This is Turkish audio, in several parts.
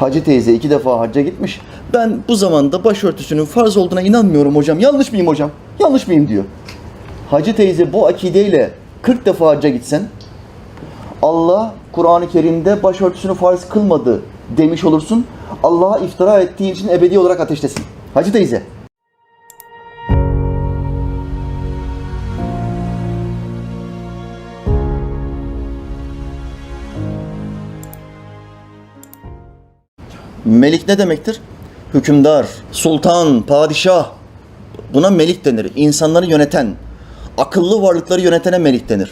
Hacı teyze iki defa hacca gitmiş. Ben bu zamanda başörtüsünün farz olduğuna inanmıyorum hocam. Yanlış mıyım hocam? Yanlış mıyım diyor. Hacı teyze bu akideyle 40 defa hacca gitsen Allah Kur'an-ı Kerim'de başörtüsünü farz kılmadı demiş olursun. Allah'a iftira ettiğin için ebedi olarak ateştesin. Hacı teyze. Melik ne demektir? Hükümdar, sultan, padişah. Buna melik denir. İnsanları yöneten, akıllı varlıkları yönetene melik denir.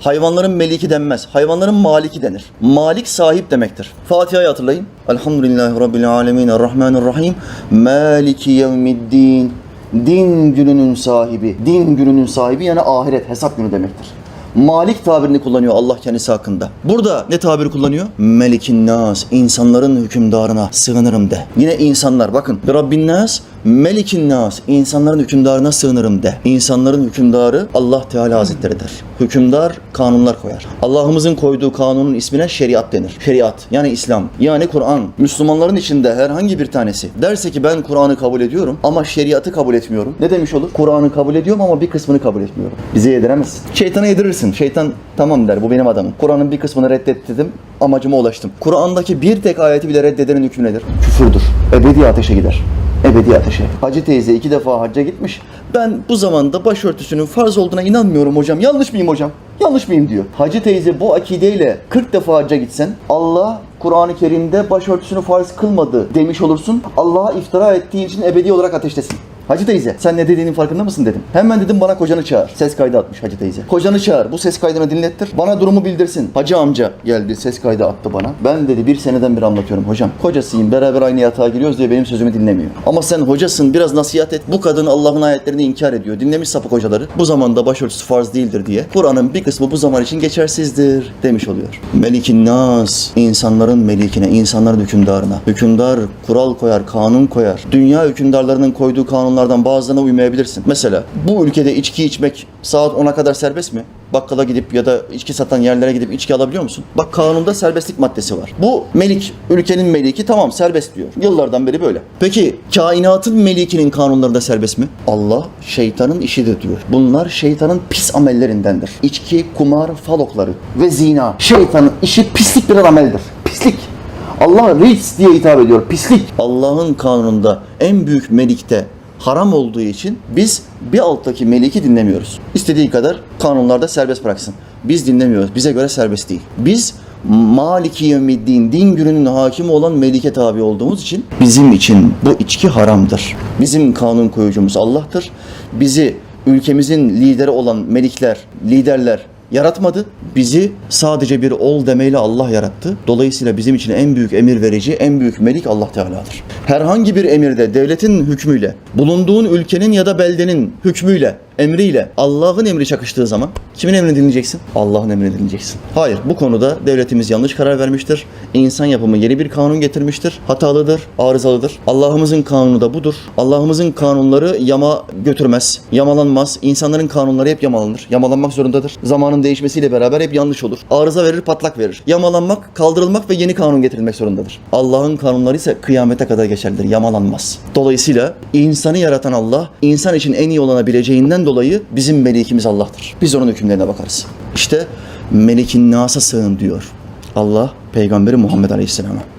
Hayvanların meliki denmez. Hayvanların maliki denir. Malik sahip demektir. Fatiha'yı hatırlayın. Elhamdülillahi Rabbil alemin. Errahmanirrahim. Maliki yevmiddin. Din gününün sahibi. Din gününün sahibi yani ahiret, hesap günü demektir. Malik tabirini kullanıyor Allah kendisi hakkında. Burada ne tabiri kullanıyor? Melikin nas, insanların hükümdarına sığınırım de. Yine insanlar bakın. Rabbin nas, Melikin nas, insanların hükümdarına sığınırım de. İnsanların hükümdarı Allah Teala Hazretleri'dir. Hükümdar kanunlar koyar. Allah'ımızın koyduğu kanunun ismine şeriat denir. Şeriat yani İslam yani Kur'an. Müslümanların içinde herhangi bir tanesi derse ki ben Kur'an'ı kabul ediyorum ama şeriatı kabul etmiyorum. Ne demiş olur? Kur'an'ı kabul ediyorum ama bir kısmını kabul etmiyorum. Bize yediremezsin. Şeytana yedirirsin. Şeytan tamam der bu benim adamım. Kur'an'ın bir kısmını reddettim amacıma ulaştım. Kur'an'daki bir tek ayeti bile reddedenin hükmü nedir? Küfürdür. Ebedi ateşe gider. Ebedi ateşe. Hacı teyze iki defa hacca gitmiş. Ben bu zamanda başörtüsünün farz olduğuna inanmıyorum hocam. Yanlış mıyım hocam? Yanlış mıyım diyor. Hacı teyze bu akideyle 40 defa hacca gitsen Allah Kur'an-ı Kerim'de başörtüsünü farz kılmadı demiş olursun. Allah'a iftira ettiğin için ebedi olarak ateştesin. Hacı teyze sen ne dediğinin farkında mısın dedim. Hemen dedim bana kocanı çağır. Ses kaydı atmış hacı teyze. Kocanı çağır bu ses kaydını dinlettir. Bana durumu bildirsin. Hacı amca geldi ses kaydı attı bana. Ben dedi bir seneden beri anlatıyorum hocam. Kocasıyım beraber aynı yatağa giriyoruz diye benim sözümü dinlemiyor. Ama sen hocasın biraz nasihat et. Bu kadın Allah'ın ayetlerini inkar ediyor. Dinlemiş sapık hocaları. Bu zamanda başörtüsü farz değildir diye. Kur'an'ın bir kısmı bu zaman için geçersizdir demiş oluyor. Melikin nas insanların melikine, insanların hükümdarına. Hükümdar kural koyar, kanun koyar. Dünya hükümdarlarının koyduğu kanunlardan bazılarına uymayabilirsin. Mesela bu ülkede içki içmek saat 10'a kadar serbest mi? Bakkala gidip ya da içki satan yerlere gidip içki alabiliyor musun? Bak kanunda serbestlik maddesi var. Bu melik, ülkenin meliki tamam serbest diyor. Yıllardan beri böyle. Peki kainatın melikinin kanunları da serbest mi? Allah şeytanın işidir diyor. Bunlar şeytanın pis amellerindendir. İçki, kumar, falokları ve zina. Şeytanın işi pislik bir ameldir. Pislik. Allah rics diye hitap ediyor. Pislik. Allah'ın kanununda en büyük melikte haram olduğu için biz bir alttaki meliki dinlemiyoruz. İstediği kadar kanunlarda serbest bıraksın. Biz dinlemiyoruz. Bize göre serbest değil. Biz Maliki Yevmiddin din gününün hakimi olan melike tabi olduğumuz için bizim için bu içki haramdır. Bizim kanun koyucumuz Allah'tır. Bizi ülkemizin lideri olan melikler, liderler yaratmadı. Bizi sadece bir ol demeyle Allah yarattı. Dolayısıyla bizim için en büyük emir verici, en büyük melik Allah Teala'dır. Herhangi bir emirde devletin hükmüyle, bulunduğun ülkenin ya da beldenin hükmüyle, emriyle Allah'ın emri çakıştığı zaman kimin emrini dinleyeceksin? Allah'ın emrini dinleyeceksin. Hayır, bu konuda devletimiz yanlış karar vermiştir. İnsan yapımı yeni bir kanun getirmiştir. Hatalıdır, arızalıdır. Allah'ımızın kanunu da budur. Allah'ımızın kanunları yama götürmez, yamalanmaz. İnsanların kanunları hep yamalanır. Yamalanmak zorundadır. Zamanın değişmesiyle beraber hep yanlış olur. Arıza verir, patlak verir. Yamalanmak, kaldırılmak ve yeni kanun getirilmek zorundadır. Allah'ın kanunları ise kıyamete kadar geçerlidir, yamalanmaz. Dolayısıyla insanı yaratan Allah, insan için en iyi dolayı bizim melikimiz Allah'tır. Biz onun hükümlerine bakarız. İşte melikin nasa sığın diyor Allah Peygamberi Muhammed Aleyhisselam'a.